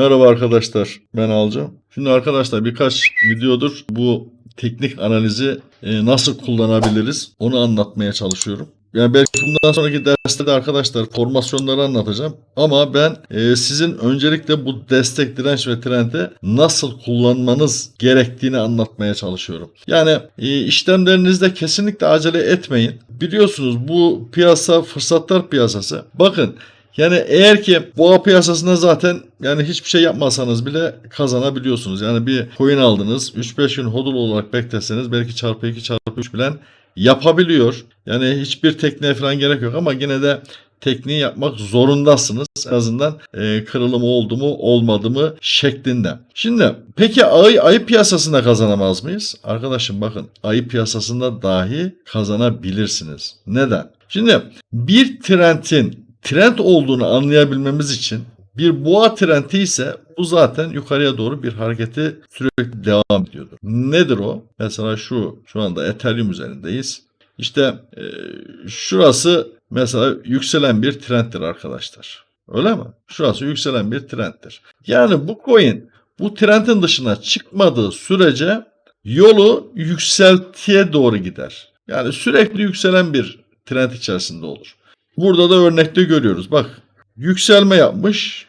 Merhaba arkadaşlar, ben Alcan. Şimdi arkadaşlar birkaç videodur bu teknik analizi e, nasıl kullanabiliriz onu anlatmaya çalışıyorum. Yani belki bundan sonraki derslerde arkadaşlar formasyonları anlatacağım. Ama ben e, sizin öncelikle bu destek, direnç ve trendi nasıl kullanmanız gerektiğini anlatmaya çalışıyorum. Yani e, işlemlerinizde kesinlikle acele etmeyin. Biliyorsunuz bu piyasa fırsatlar piyasası. Bakın yani eğer ki boğa piyasasında zaten yani hiçbir şey yapmasanız bile kazanabiliyorsunuz. Yani bir coin aldınız 3-5 gün hodl olarak bekleseniz belki çarpı 2 çarpı 3 bilen yapabiliyor. Yani hiçbir tekniğe falan gerek yok ama yine de tekniği yapmak zorundasınız. En azından e, kırılım oldu mu olmadı mı şeklinde. Şimdi peki ayı, ayı piyasasında kazanamaz mıyız? Arkadaşım bakın ayı piyasasında dahi kazanabilirsiniz. Neden? Şimdi bir trendin trend olduğunu anlayabilmemiz için bir boğa trendi ise bu zaten yukarıya doğru bir hareketi sürekli devam ediyordur. Nedir o? Mesela şu şu anda Ethereum üzerindeyiz. İşte e, şurası mesela yükselen bir trendtir arkadaşlar. Öyle mi? Şurası yükselen bir trendtir. Yani bu coin bu trendin dışına çıkmadığı sürece yolu yükseltiye doğru gider. Yani sürekli yükselen bir trend içerisinde olur. Burada da örnekte görüyoruz. Bak yükselme yapmış,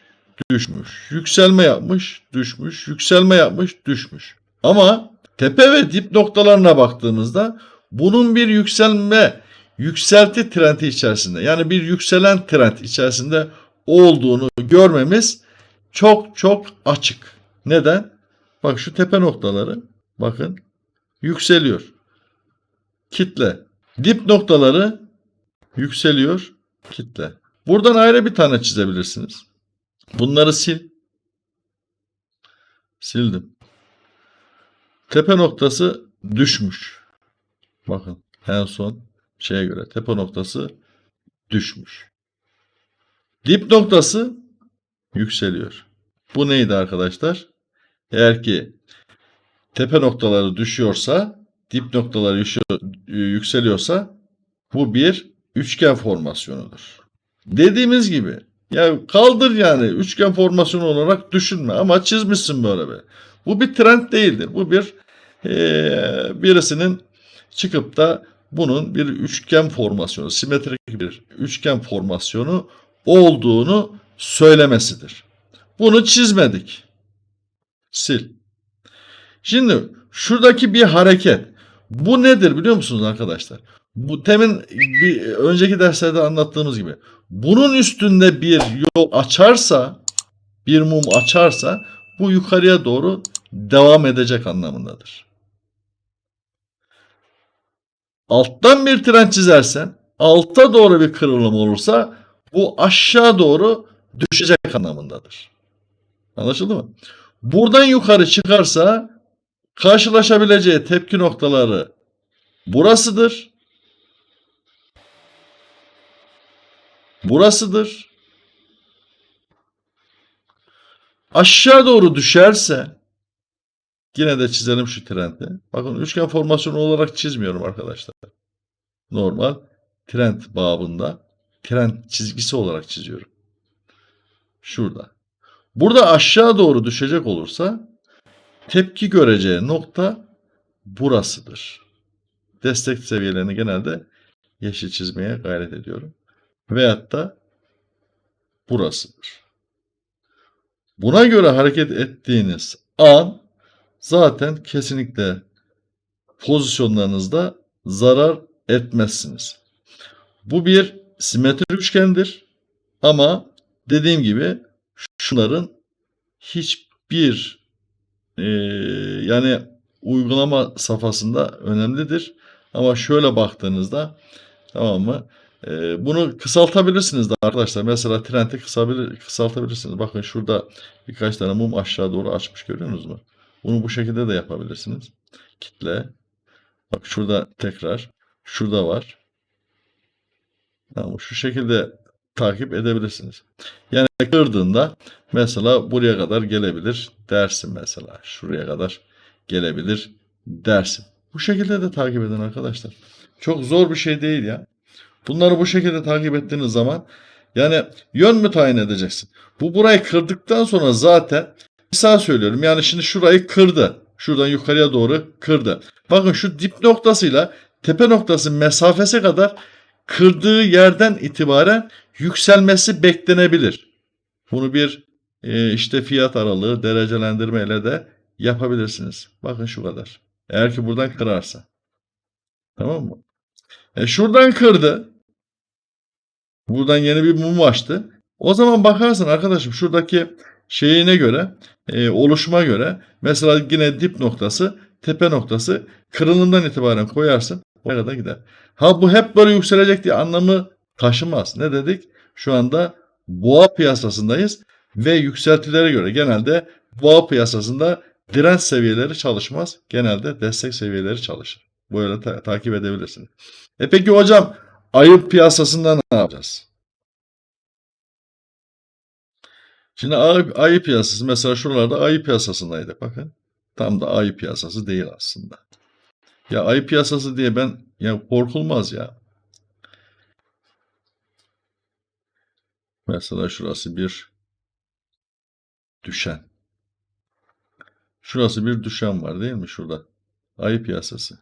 düşmüş. Yükselme yapmış, düşmüş. Yükselme yapmış, düşmüş. Ama tepe ve dip noktalarına baktığımızda bunun bir yükselme, yükselti trendi içerisinde yani bir yükselen trend içerisinde olduğunu görmemiz çok çok açık. Neden? Bak şu tepe noktaları bakın yükseliyor. Kitle. Dip noktaları yükseliyor kitle. Buradan ayrı bir tane çizebilirsiniz. Bunları sil. Sildim. Tepe noktası düşmüş. Bakın en son şeye göre tepe noktası düşmüş. Dip noktası yükseliyor. Bu neydi arkadaşlar? Eğer ki tepe noktaları düşüyorsa, dip noktaları yükseliyorsa bu bir üçgen formasyonudur. Dediğimiz gibi ya kaldır yani üçgen formasyonu olarak düşünme ama çizmişsin böyle bir. Bu bir trend değildir. Bu bir e, birisinin çıkıp da bunun bir üçgen formasyonu, simetrik bir üçgen formasyonu olduğunu söylemesidir. Bunu çizmedik. Sil. Şimdi şuradaki bir hareket. Bu nedir biliyor musunuz arkadaşlar? Bu temin bir önceki derslerde anlattığımız gibi bunun üstünde bir yol açarsa bir mum açarsa bu yukarıya doğru devam edecek anlamındadır. Alttan bir tren çizersen alta doğru bir kırılım olursa bu aşağı doğru düşecek anlamındadır. Anlaşıldı mı? Buradan yukarı çıkarsa karşılaşabileceği tepki noktaları burasıdır. Burasıdır. Aşağı doğru düşerse yine de çizelim şu trendi. Bakın üçgen formasyonu olarak çizmiyorum arkadaşlar. Normal trend babında trend çizgisi olarak çiziyorum. Şurada. Burada aşağı doğru düşecek olursa tepki göreceği nokta burasıdır. Destek seviyelerini genelde yeşil çizmeye gayret ediyorum veyahut da burasıdır. Buna göre hareket ettiğiniz an zaten kesinlikle pozisyonlarınızda zarar etmezsiniz. Bu bir simetrik üçgendir ama dediğim gibi şunların hiçbir e, yani uygulama safhasında önemlidir. Ama şöyle baktığınızda tamam mı? Ee, bunu kısaltabilirsiniz de arkadaşlar. Mesela trendi kısabilir, kısaltabilirsiniz. Bakın şurada birkaç tane mum aşağı doğru açmış görüyorsunuz mu? Bunu bu şekilde de yapabilirsiniz. Kitle. Bak şurada tekrar. Şurada var. Tamam, şu şekilde takip edebilirsiniz. Yani kırdığında mesela buraya kadar gelebilir dersin mesela. Şuraya kadar gelebilir dersin. Bu şekilde de takip edin arkadaşlar. Çok zor bir şey değil ya. Bunları bu şekilde takip ettiğiniz zaman Yani yön mü tayin edeceksin? Bu burayı kırdıktan sonra zaten misal söylüyorum. Yani şimdi şurayı kırdı. Şuradan yukarıya doğru kırdı. Bakın şu dip noktasıyla tepe noktası mesafesi kadar kırdığı yerden itibaren yükselmesi beklenebilir. Bunu bir e, işte fiyat aralığı derecelendirme ile de yapabilirsiniz. Bakın şu kadar. Eğer ki buradan kırarsa. Tamam mı? E şuradan kırdı. Buradan yeni bir mum açtı. O zaman bakarsın arkadaşım şuradaki şeyine göre, e, oluşuma göre mesela yine dip noktası, tepe noktası kırılımdan itibaren koyarsın. Oraya kadar gider. Ha bu hep böyle yükselecek diye anlamı taşımaz. Ne dedik? Şu anda boğa piyasasındayız ve yükseltilere göre genelde boğa piyasasında direnç seviyeleri çalışmaz. Genelde destek seviyeleri çalışır. Böyle ta- takip edebilirsiniz. E peki hocam ayı piyasasında ne yapacağız? Şimdi ayı, ayı piyasası mesela şuralarda ayı piyasasındaydı bakın. Tam da ayı piyasası değil aslında. Ya ayı piyasası diye ben ya korkulmaz ya. Mesela şurası bir düşen. Şurası bir düşen var değil mi şurada? Ayı piyasası.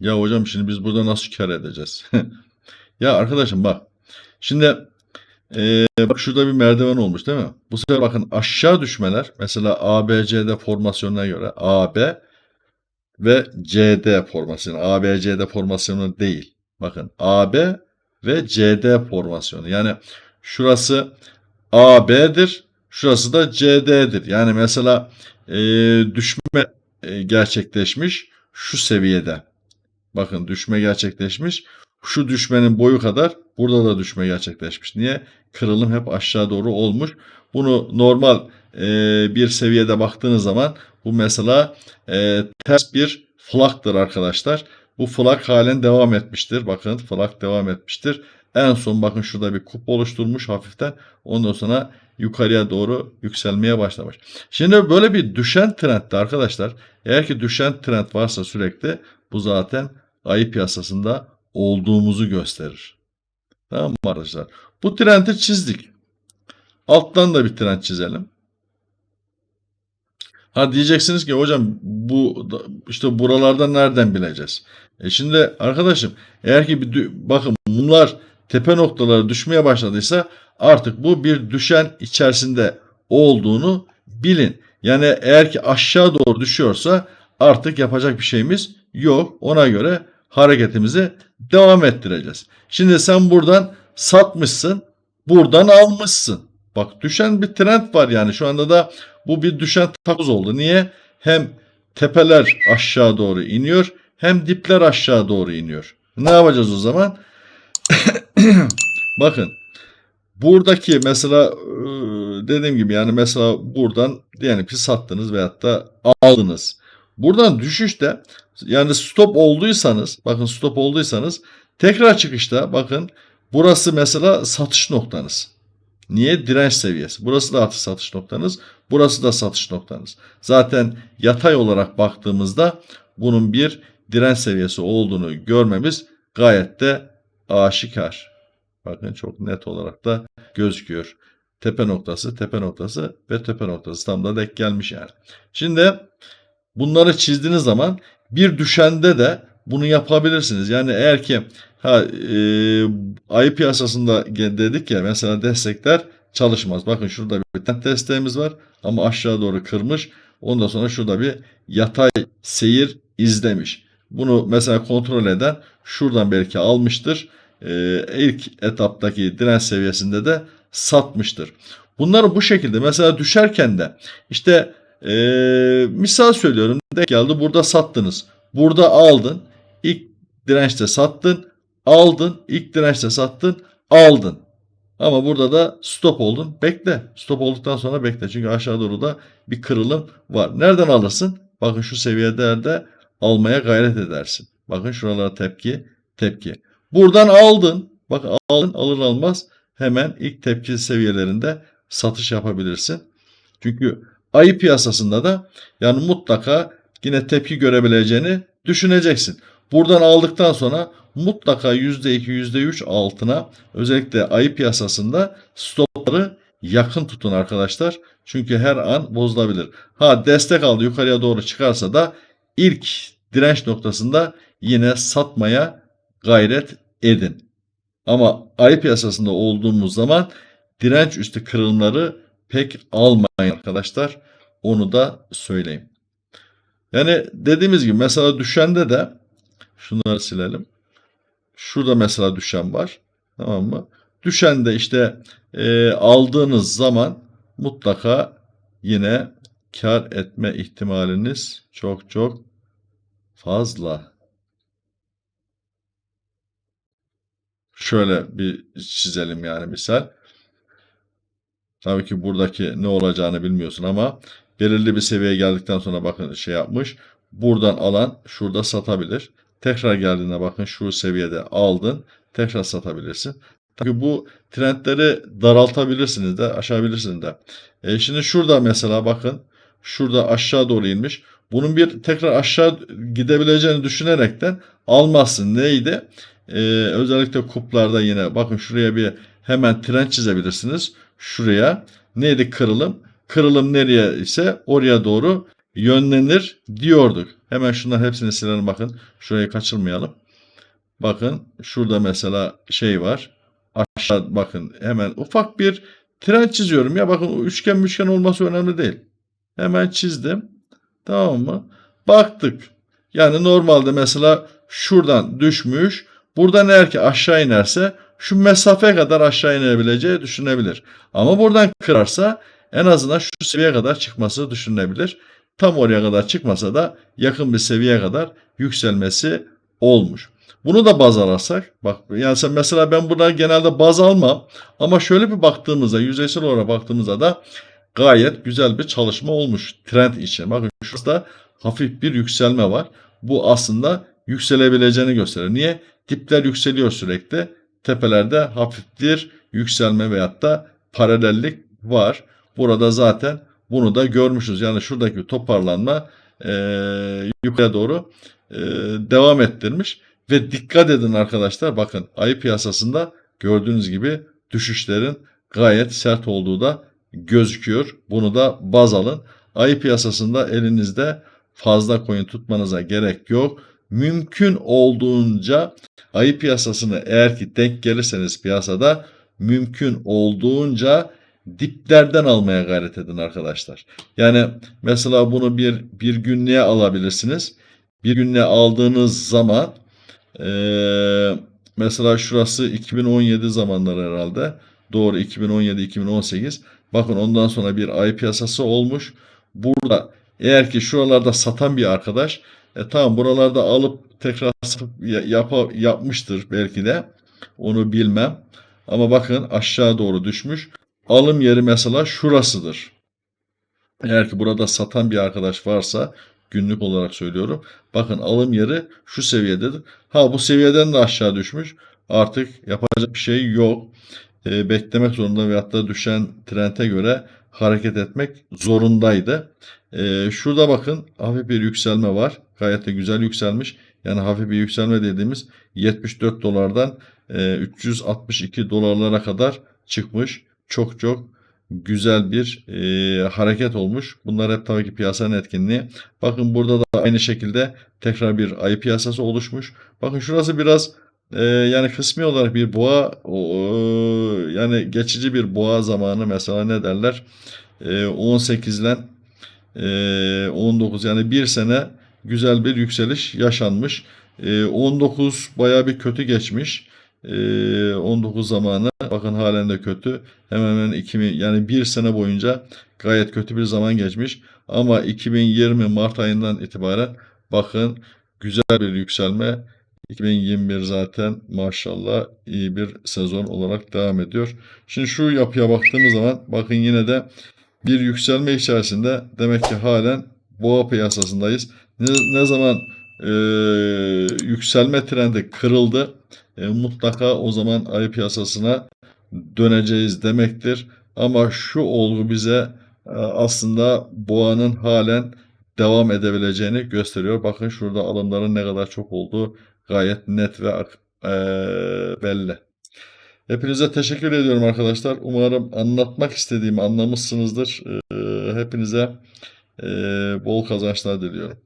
Ya hocam şimdi biz burada nasıl kar edeceğiz? ya arkadaşım bak. Şimdi ee, bak şurada bir merdiven olmuş değil mi? Bu sefer bakın aşağı düşmeler mesela ABCD formasyonuna göre AB ve CD formasyonu. ABCD formasyonu değil. Bakın AB ve CD formasyonu. Yani şurası AB'dir. Şurası da CD'dir. Yani mesela e, düşme e, gerçekleşmiş şu seviyede. Bakın düşme gerçekleşmiş. Şu düşmenin boyu kadar burada da düşme gerçekleşmiş. Niye? Kırılım hep aşağı doğru olmuş. Bunu normal e, bir seviyede baktığınız zaman bu mesela e, ters bir flaktır arkadaşlar. Bu flak halen devam etmiştir. Bakın flak devam etmiştir. En son bakın şurada bir kup oluşturmuş hafiften. Ondan sonra yukarıya doğru yükselmeye başlamış. Şimdi böyle bir düşen trendde arkadaşlar eğer ki düşen trend varsa sürekli bu zaten ayı piyasasında olduğumuzu gösterir. Tamam mı arkadaşlar? Bu trendi çizdik. Alttan da bir trend çizelim. Ha diyeceksiniz ki hocam bu işte buralardan nereden bileceğiz? E şimdi arkadaşım eğer ki bir bakın bunlar tepe noktaları düşmeye başladıysa artık bu bir düşen içerisinde olduğunu bilin. Yani eğer ki aşağı doğru düşüyorsa artık yapacak bir şeyimiz yok. Ona göre hareketimizi devam ettireceğiz. Şimdi sen buradan satmışsın, buradan almışsın. Bak düşen bir trend var yani şu anda da bu bir düşen takoz oldu. Niye? Hem tepeler aşağı doğru iniyor hem dipler aşağı doğru iniyor. Ne yapacağız o zaman? Bakın buradaki mesela e, dediğim gibi yani mesela buradan diyelim ki sattınız veyahut da aldınız. Buradan düşüşte yani stop olduysanız bakın stop olduysanız tekrar çıkışta bakın burası mesela satış noktanız. Niye? Direnç seviyesi. Burası da artık satış noktanız. Burası da satış noktanız. Zaten yatay olarak baktığımızda bunun bir direnç seviyesi olduğunu görmemiz gayet de aşikar. Bakın çok net olarak da gözüküyor. Tepe noktası, tepe noktası ve tepe noktası tam da denk gelmiş yani. Şimdi bunları çizdiğiniz zaman bir düşende de bunu yapabilirsiniz. Yani eğer ki ha, e, ayı piyasasında dedik ya mesela destekler çalışmaz. Bakın şurada bir tane desteğimiz var ama aşağı doğru kırmış. Ondan sonra şurada bir yatay seyir izlemiş. Bunu mesela kontrol eden şuradan belki almıştır. Ee, ilk etaptaki direnç seviyesinde de satmıştır. Bunları bu şekilde mesela düşerken de işte ee, misal söylüyorum denk geldi burada sattınız. Burada aldın. ilk dirençte sattın. Aldın. ilk dirençte sattın. Aldın. Ama burada da stop oldun. Bekle. Stop olduktan sonra bekle. Çünkü aşağı doğru da bir kırılım var. Nereden alırsın? Bakın şu seviyelerde almaya gayret edersin. Bakın şuralara tepki, tepki. Buradan aldın. Bak aldın alır almaz hemen ilk tepki seviyelerinde satış yapabilirsin. Çünkü ayı piyasasında da yani mutlaka yine tepki görebileceğini düşüneceksin. Buradan aldıktan sonra mutlaka %2 %3 altına özellikle ayı piyasasında stopları yakın tutun arkadaşlar. Çünkü her an bozulabilir. Ha destek aldı yukarıya doğru çıkarsa da ilk direnç noktasında yine satmaya gayret edin. Ama ayı piyasasında olduğumuz zaman direnç üstü kırılımları pek almayın arkadaşlar. Onu da söyleyeyim. Yani dediğimiz gibi mesela düşende de şunları silelim. Şurada mesela düşen var. Tamam mı? Düşende işte e, aldığınız zaman mutlaka yine kar etme ihtimaliniz çok çok fazla. Şöyle bir çizelim yani misal. Tabii ki buradaki ne olacağını bilmiyorsun ama belirli bir seviyeye geldikten sonra bakın şey yapmış. Buradan alan şurada satabilir. Tekrar geldiğinde bakın şu seviyede aldın. Tekrar satabilirsin. Tabii bu trendleri daraltabilirsiniz de aşabilirsiniz de. E şimdi şurada mesela bakın. Şurada aşağı doğru inmiş. Bunun bir tekrar aşağı gidebileceğini düşünerekten almazsın. Neydi? Ee, özellikle kuplarda yine bakın şuraya bir hemen trend çizebilirsiniz. Şuraya neydi kırılım? Kırılım nereye ise oraya doğru yönlenir diyorduk. Hemen şunların hepsini silelim bakın. Şurayı kaçırmayalım. Bakın şurada mesela şey var. Aşağı bakın hemen ufak bir trend çiziyorum. Ya bakın üçgen üçgen olması önemli değil. Hemen çizdim. Tamam mı? Baktık. Yani normalde mesela şuradan düşmüş. Buradan eğer ki aşağı inerse şu mesafe kadar aşağı inebileceği düşünebilir. Ama buradan kırarsa en azından şu seviyeye kadar çıkması düşünülebilir. Tam oraya kadar çıkmasa da yakın bir seviyeye kadar yükselmesi olmuş. Bunu da baz alırsak, bak yani sen mesela ben buradan genelde baz almam ama şöyle bir baktığımızda, yüzeysel olarak baktığımızda da gayet güzel bir çalışma olmuş trend için. Bakın şurada hafif bir yükselme var. Bu aslında yükselebileceğini gösterir. Niye? Dipler yükseliyor sürekli. Tepelerde hafif bir yükselme veyahut da paralellik var. Burada zaten bunu da görmüşüz. Yani şuradaki toparlanma e, yukarıya doğru e, devam ettirmiş. Ve dikkat edin arkadaşlar bakın ayı piyasasında gördüğünüz gibi düşüşlerin gayet sert olduğu da gözüküyor. Bunu da baz alın. Ayı piyasasında elinizde fazla coin tutmanıza gerek yok. Mümkün olduğunca ayı piyasasını eğer ki denk gelirseniz piyasada mümkün olduğunca diplerden almaya gayret edin arkadaşlar. Yani mesela bunu bir bir günlüğe alabilirsiniz. Bir günlüğe aldığınız zaman ee, mesela şurası 2017 zamanları herhalde. Doğru 2017-2018. Bakın ondan sonra bir ay piyasası olmuş. Burada eğer ki şuralarda satan bir arkadaş e, tamam buralarda alıp tekrar yap yapmıştır belki de. Onu bilmem. Ama bakın aşağı doğru düşmüş. Alım yeri mesela şurasıdır. Eğer ki burada satan bir arkadaş varsa günlük olarak söylüyorum. Bakın alım yeri şu seviyededir. Ha bu seviyeden de aşağı düşmüş. Artık yapacak bir şey yok. E, beklemek zorunda veyahut da düşen trende göre hareket etmek zorundaydı. E, şurada bakın hafif bir yükselme var. Gayet de güzel yükselmiş. Yani hafif bir yükselme dediğimiz 74 dolardan e, 362 dolarlara kadar çıkmış. Çok çok güzel bir e, hareket olmuş. Bunlar hep tabii ki piyasanın etkinliği. Bakın burada da aynı şekilde tekrar bir ayı piyasası oluşmuş. Bakın şurası biraz e, yani kısmi olarak bir boğa o, yani geçici bir boğa zamanı mesela ne derler e, 18 ile e, 19 yani bir sene güzel bir yükseliş yaşanmış. E, 19 baya bir kötü geçmiş. 19 ee, zamanı bakın halen de kötü. Hemen hemen 2000 yani bir sene boyunca gayet kötü bir zaman geçmiş. Ama 2020 Mart ayından itibaren bakın güzel bir yükselme. 2021 zaten maşallah iyi bir sezon olarak devam ediyor. Şimdi şu yapıya baktığımız zaman bakın yine de bir yükselme içerisinde demek ki halen boğa piyasasındayız. Ne, ne zaman e, yükselme trendi kırıldı e, mutlaka o zaman ayı piyasasına döneceğiz demektir. Ama şu olgu bize e, aslında boğanın halen devam edebileceğini gösteriyor. Bakın şurada alımların ne kadar çok olduğu gayet net ve eee, belli. Hepinize teşekkür ediyorum arkadaşlar. Umarım anlatmak istediğimi anlamışsınızdır. Eee, hepinize eee, bol kazançlar diliyorum.